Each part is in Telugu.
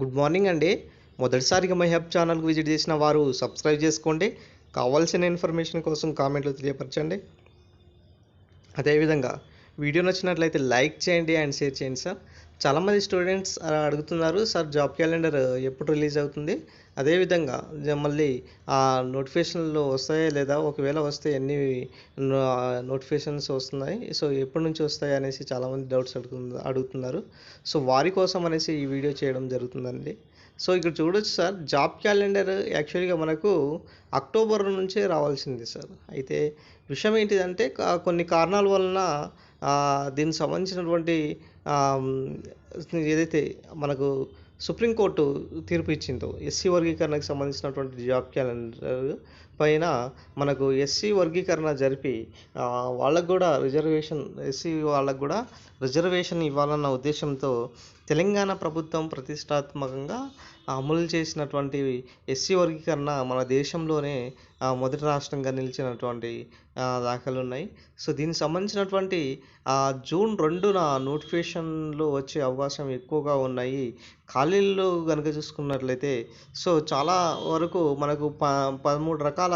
గుడ్ మార్నింగ్ అండి. మొదటిసారిగా మై హెల్ప్ ఛానల్కి విజిట్ చేసిన వారు సబ్స్క్రైబ్ చేసుకోండి. కావాల్సిన ఇన్ఫర్మేషన్ కోసం కామెంట్లు తెలియపరచండి. అదేవిధంగా వీడియో నచ్చినట్లయితే లైక్ చేయండి అండ్ షేర్ చేయండి సార్. చాలామంది స్టూడెంట్స్ అడుగుతున్నారు సార్ జాబ్ క్యాలెండర్ ఎప్పుడు రిలీజ్ అవుతుంది? అదేవిధంగా మళ్ళీ ఆ నోటిఫికేషన్లు వస్తాయా లేదా? ఒకవేళ వస్తే ఎన్ని నోటిఫికేషన్స్ వస్తున్నాయి? సో ఎప్పటి నుంచి వస్తాయి అనేసి చాలామంది డౌట్స్ అడుగు అడుగుతున్నారు. సో వారి కోసం అనేసి ఈ వీడియో చేయడం జరుగుతుందండి. సో ఇక్కడ చూడొచ్చు సార్ జాబ్ క్యాలెండర్ యాక్చువల్గా మనకు అక్టోబర్ నుంచే రావాల్సింది సార్. అయితే విషయం ఏంటిదంటే కొన్ని కారణాల వలన దీనికి సంబంధించినటువంటి ఏదైతే మనకు సుప్రీంకోర్టు తీర్పు ఇచ్చిందో. ఎస్సీ వర్గీకరణకు సంబంధించినటువంటి జాబ్ క్యాలెండర్ పైన మనకు ఎస్సీ వర్గీకరణ జరిపి వాళ్ళకు కూడా రిజర్వేషన్ ఎస్సీ వాళ్ళకు కూడా రిజర్వేషన్ ఇవ్వాలన్న ఉద్దేశంతో తెలంగాణ ప్రభుత్వం ప్రతిష్టాత్మకంగా అమలు చేసినటువంటి ఎస్సీ వర్గీకరణ మన దేశంలోనే మొదటి రాష్ట్రంగా నిలిచినటువంటి దాఖలు ఉన్నాయి. సో దీనికి సంబంధించినటువంటి జూన్ రెండున నోటిఫికేషన్లు వచ్చే అవకాశం ఎక్కువగా ఉన్నాయి. ఖాళీలు కనుక చూసుకున్నట్లయితే సో చాలా వరకు మనకు ప పదమూడు రకాల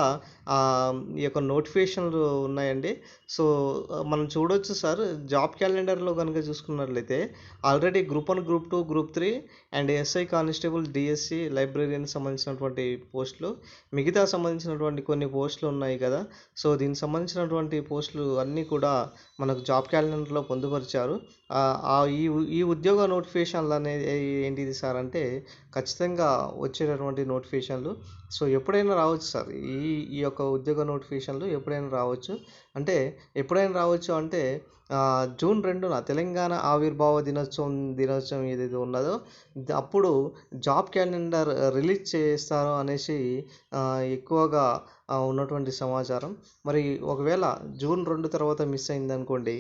ఈ యొక్క నోటిఫికేషన్లు ఉన్నాయండి. సో మనం చూడొచ్చు సార్ జాబ్ క్యాలెండర్లో కనుక చూసుకున్నట్లయితే already group one group two group three and SI constable DSC లైబ్రరీకి సంబంధించినటువంటి పోస్టులు మిగతా సంబంధించినటువంటి కొన్ని పోస్టులు ఉన్నాయి కదా. సో దీనికి సంబంధించినటువంటి పోస్టులు అన్నీ కూడా మనకు జాబ్ క్యాలెండర్లో పొందుపరిచారు. ఈ ఈ ఉద్యోగ నోటిఫికేషన్లు అనేది ఏంటిది సార్ అంటే ఖచ్చితంగా వచ్చేటటువంటి నోటిఫికేషన్లు. సో ఎప్పుడైనా రావచ్చు సార్? ఈ ఈ యొక్క ఉద్యోగ నోటిఫికేషన్లు ఎప్పుడైనా రావచ్చు? అంటే ఎప్పుడైనా రావచ్చు అంటే జూన్ రెండున తెలంగాణ ఆవిర్భావ దినోత్సవం దినోత్సవం ఏదైతే ఉన్నదో అప్పుడు జాబ్ క్యాలెండర్ రిలీజ్ చేస్తారు అనేసి ఎక్కువగా ఉన్నటువంటి సమాచారం. మరి ఒకవేళ జూన్ రెండు తర్వాత మిస్ అయింది అనుకోండి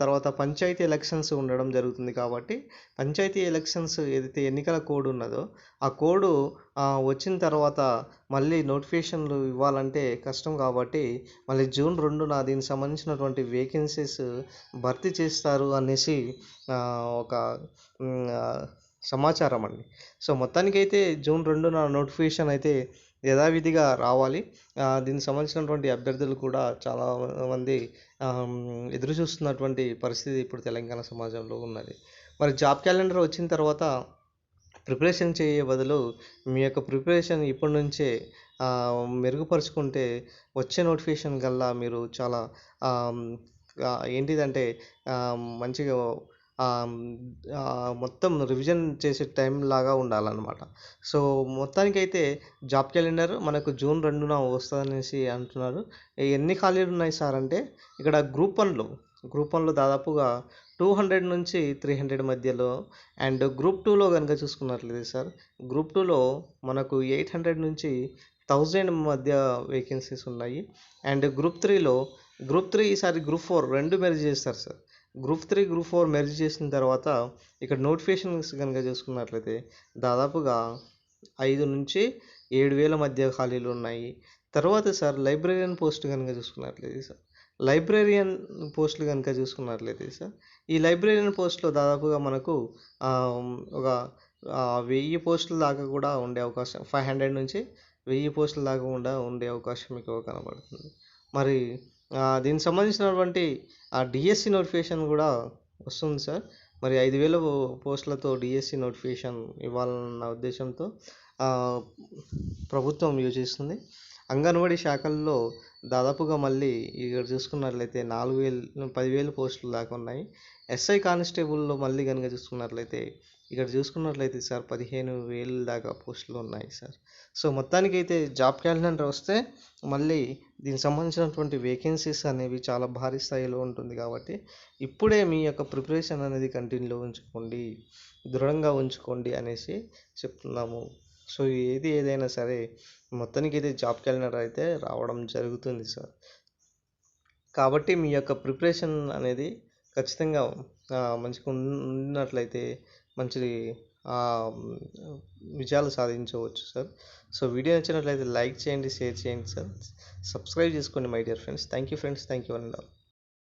తర్వాత పంచాయతీ ఎలక్షన్స్ ఉండడం జరుగుతుంది కాబట్టి పంచాయతీ ఎలక్షన్స్ ఏదైతే ఎన్నికల కోడ్ ఉన్నదో ఆ కోడ్ వచ్చిన తర్వాత మళ్ళీ నోటిఫికేషన్లు ఇవ్వాలంటే కష్టం కాబట్టి మళ్ళీ జూన్ రెండున దీనికి సంబంధించినటువంటి వేకెన్సీస్ భర్తీ చేస్తారు అనేసి ఒక సమాచారం అండి. సో మొత్తానికైతే జూన్ రెండున నోటిఫికేషన్ అయితే యథావిధిగా రావాలి. దీనికి సంబంధించినటువంటి అభ్యర్థులు కూడా చాలా మంది ఎదురు చూస్తున్నటువంటి పరిస్థితి ఇప్పుడు తెలంగాణ సమాజంలో ఉన్నది. మరి జాబ్ క్యాలెండర్ వచ్చిన తర్వాత ప్రిపరేషన్ చేయే బదులు మీ యొక్క ప్రిపరేషన్ ఇప్పటి నుంచే మెరుగుపరుచుకుంటే వచ్చే నోటిఫికేషన్ కల్లా మీరు చాలా ఏంటిదంటే మంచిగా మొత్తం రివిజన్ చేసే టైం లాగా ఉండాలన్నమాట. సో మొత్తానికైతే జాబ్ క్యాలెండర్ మనకు జూన్ రెండున వస్తుందనేసి అంటున్నారు. ఎన్ని ఖాళీలు ఉన్నాయి సార్ అంటే ఇక్కడ గ్రూప్ వన్లో గ్రూప్ వన్లో దాదాపుగా టూ హండ్రెడ్ నుంచి త్రీ హండ్రెడ్ మధ్యలో అండ్ గ్రూప్ టూలో కనుక చూసుకున్నట్లయితే సార్ గ్రూప్ టూలో మనకు ఎయిట్ హండ్రెడ్ నుంచి థౌజండ్ మధ్య వేకెన్సీస్ ఉన్నాయి. అండ్ గ్రూప్ త్రీలో గ్రూప్ త్రీ ఈసారి గ్రూప్ ఫోర్ రెండు మెరిజ్ చేస్తారు sir group three group four merge చేసిన తర్వాత ఇక్కడ నోటిఫికేషన్స్ కనుక చూసుకున్నట్లయితే దాదాపుగా ఐదు నుంచి ఏడు వేల మధ్య ఖాళీలు ఉన్నాయి. తర్వాత సార్ లైబ్రేరియన్ పోస్ట్ కనుక చూసుకున్నట్లయితే సార్ లైబ్రేరియన్ పోస్టులు కనుక చూసుకున్నట్లయితే సార్ ఈ లైబ్రేరియన్ పోస్ట్లో దాదాపుగా మనకు ఒక వెయ్యి పోస్టుల దాకా కూడా ఉండే అవకాశం ఫైవ్ హండ్రెడ్ నుంచి వెయ్యి పోస్టుల దాకా కూడా ఉండే అవకాశం ఎక్కువ కనబడుతుంది. మరి దీనికి సంబంధించినటువంటి ఆ డిఎస్సి నోటిఫికేషన్ కూడా వస్తుంది సార్. మరి ఐదు వేల పోస్టులతో డిఎస్సి నోటిఫికేషన్ ఇవ్వాలన్న ఉద్దేశంతో ప్రభుత్వం యోచిస్తుంది అంగన్వాడీ శాఖల్లో దాదాపుగా మళ్ళీ ఇక్కడ చూసుకున్నట్లయితే నాలుగు వేలు పదివేలు పోస్టులు దాకా ఉన్నాయి. ఎస్ఐ కానిస్టేబుల్లో మళ్ళీ కనుక చూసుకున్నట్లయితే ఇక్కడ చూసుకున్నట్లయితే సార్ పదిహేను వేలు దాకా పోస్టులు ఉన్నాయి సార్. సో మొత్తానికైతే జాబ్ క్యాలెండర్ వస్తే మళ్ళీ దీనికి సంబంధించినటువంటి వేకెన్సీస్ అనేవి చాలా భారీ స్థాయిలో ఉంటుంది కాబట్టి ఇప్పుడే మీ యొక్క ప్రిపరేషన్ అనేది కంటిన్యూలో ఉంచుకోండి దృఢంగా ఉంచుకోండి అనేసి చెప్తున్నాము. సో ఏది ఏదైనా సరే మొత్తానికి అయితే జాబ్ క్యాలెండర్ అయితే రావడం జరుగుతుంది సార్. కాబట్టి మీ యొక్క ప్రిపరేషన్ అనేది ఖచ్చితంగా మంచిగా ఉన్నట్లయితే మంచిది విజయాలు సాధించవచ్చు సార్ సో వీడియో నచ్చినట్లయితే లైక్ చేయండి షేర్ చేయండి సార్ సబ్స్క్రైబ్ చేసుకోండి my dear friends thank you friends thank you and all